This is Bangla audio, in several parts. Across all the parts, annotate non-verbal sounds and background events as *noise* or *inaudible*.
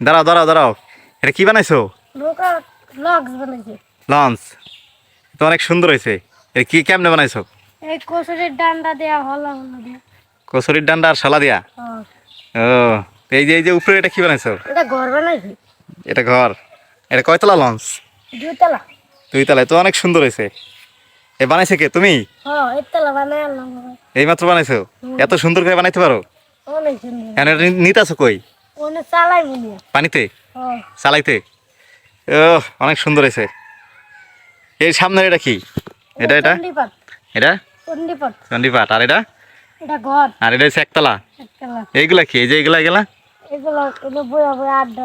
দাঁড়াও দাঁড়াও দাঁড়াও। এটা কি বানাইছো? লঞ্চ তো অনেক সুন্দর হয়েছে। এটা কি কেমনে বানাইছো? এই কচুরির ডান্ডা দেয়া হলা হলা দেয়া। কচুরির ডান্ডা আর শালা দিয়া? হ্যাঁ। ও এই যে এই যে উপরে এটা কি বানাইছো? এটা ঘর বানাইছে। এটা ঘর। এটা কয়তলা লঞ্চ? দুতলা দুই তলায় তো অনেক সুন্দর হয়েছে। এ বানাইছে কে? তুমি? হ্যাঁ একতলা বানাই আনলাম। বাবা। এই মাত্র বানাইছো এত সুন্দর করে বানাইতে পারো? অনেক সুন্দর। নিতে আছো কই? চালাই মনে। পানিতে? হ্যাঁ। চালাইতে? ও অনেক সুন্দর হয়েছে। এই সামনের এটা কি? এটা এটা এটা? আর এটা? এটা ঘর। আর এটা হচ্ছে একতলা? এইগুলা কি? এই যে এগুলা এগুলো এগুলো বইয়া বইয়া আড্ডা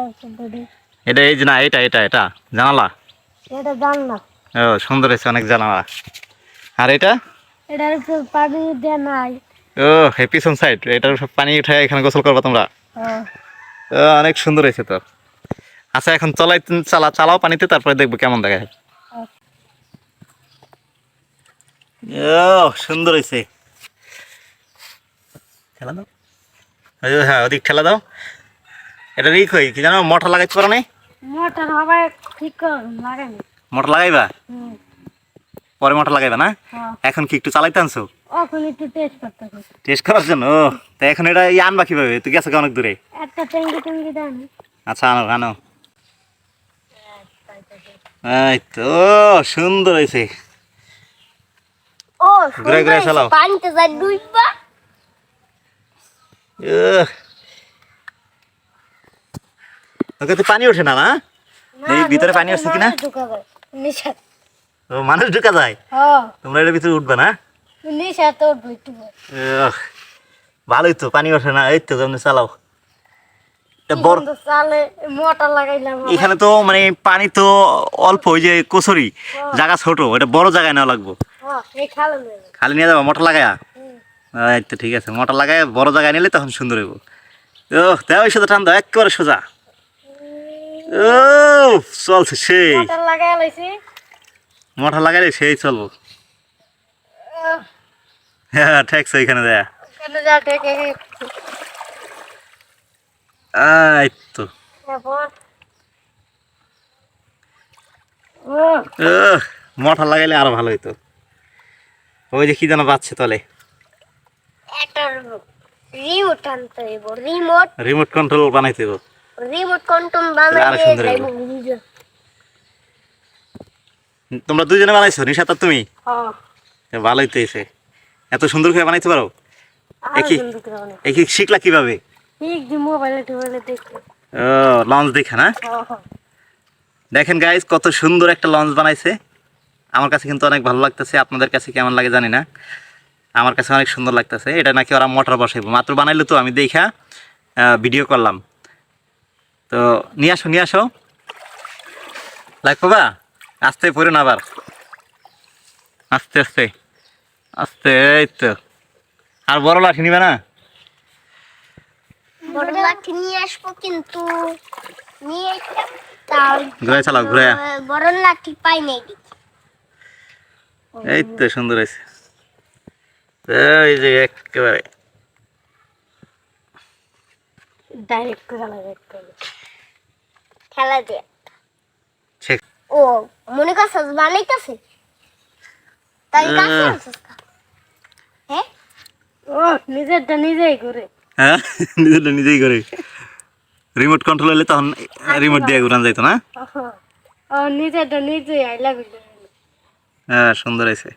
এটা এই যে না এটা এটা এটা? জানালা? এটা ও সুন্দর হয়েছে অনেক জানালা। আর এটা? এটার পানি দেয়া নাই। ও পিছন সাইড এটার সব পানি উঠে এখানে গোসল করবা তোমরা? হ্যাঁ। অনেক সুন্দর হয়েছে তো। আচ্ছা এখন চলাই চালা চালাও পানিতে তারপরে দেখব কেমন দেখা যায় ও সুন্দর হয়েছে। খেলা দাও। হ্যাঁ ওদিক ঠেলা দাও। এটা রিক হই কি জানো মোটর লাগাইতে পারো নাই? মোটর ঠিক কর লাগাইবা? পরে মোটর লাগাইবা না? হ্যাঁ। এখন কি একটু চালাইতে আনছো? এখন একটু টেস্ট করতে হবে। টেস্ট করার জন্য? এখন এটা আনবা কীভাবে? তুই গেছো অনেক দূরে? একটা ট্যাঙ্কি ট্যাঙ্কি দেন আচ্ছা আনো আনো। এই তো সুন্দর হয়েছে। ও ঘুরে ঘুরে চালাও। পানিতে যাই দুইবা ওকে তো পানি ওঠে না না এই ভিতরে পানি আছে কিনা? মানুষ ঢুকা যায়? তোমরা এর ভিতরে উঠবে না। ভালোই তো পানি ওঠে না এই তো যেমন চালাও। এটা এখানে তো মানে পানি তো অল্প ওই যে কচুরি জায়গা ছোট এটা বড় জায়গায় নেওয়া লাগবো। খালো নিয়ে যাব মোটর লাগায়া? এই তো ঠিক আছে মোটর লাগায় বড় জায়গায় নিলে তখন সুন্দর হইব। ও দেওয়া ওই সোজা টান দাও একেবারে সোজা। ও চলছে সেই। লাগাই মোটর লাগাইলে সেই চলবো। হ্যাঁ ঠেকছে ওইখানে দেয়া এই তো। ও লাগাইলে আরও ভালো হইতো। ওই যে কি যেন বাচ্চে তলে। রিমোট কন্ট্রোল বানাইতে। রিমোট কন্ট্রোল আরও বানাইলে সুন্দর হইব। যাইব বুঝছ তোমরা দুজনে বানাইছো? নিশাত আর তুমি? ভালোই তো এসে এত সুন্দর করে বানাইতে পারো? একই- শিখলা কীভাবে? লঞ্চ দেখা। না? দেখেন গাইজ কত সুন্দর একটা লঞ্চ বানাইছে। আমার কাছে কিন্তু অনেক ভালো লাগতেছে। আপনাদের কাছে কেমন লাগে জানি না। আমার কাছে অনেক সুন্দর লাগতেছে। এটা নাকি ওরা মোটর বসাইবো। মাত্র বানাইলো তো আমি দেখা ভিডিও করলাম। তো নিয়ে আসো নিয়ে আসো। লাগবো আস্তে পড়ে না আবার। আস্তে আস্তে। আস্তে এই তো। আর বড় লাঠি নিবে না? বড় লাঠি নিয়ে আসব কিন্তু নিয়ে একটা ঘুরে চালাও ঘুরে বড় লাঠি পাই নাই এই তো সুন্দর এই যে একেবারে। ডাইরেক্ট খেলা দিয়ে। ও মনে করছিস বানাইতেছে? তাই কাজ আহ। হ্যাঁ? ও নিজেরটা নিজেই করে হ্যাঁ *laughs* নিজেরটা নিজেই করে রিমোট কন্ট্রোল হলে তখন রিমোট দিয়ে ঘুরান যাইতো না? ও নিজেরটা নিজেই আই লাভ হ্যাঁ সুন্দর হয়েছে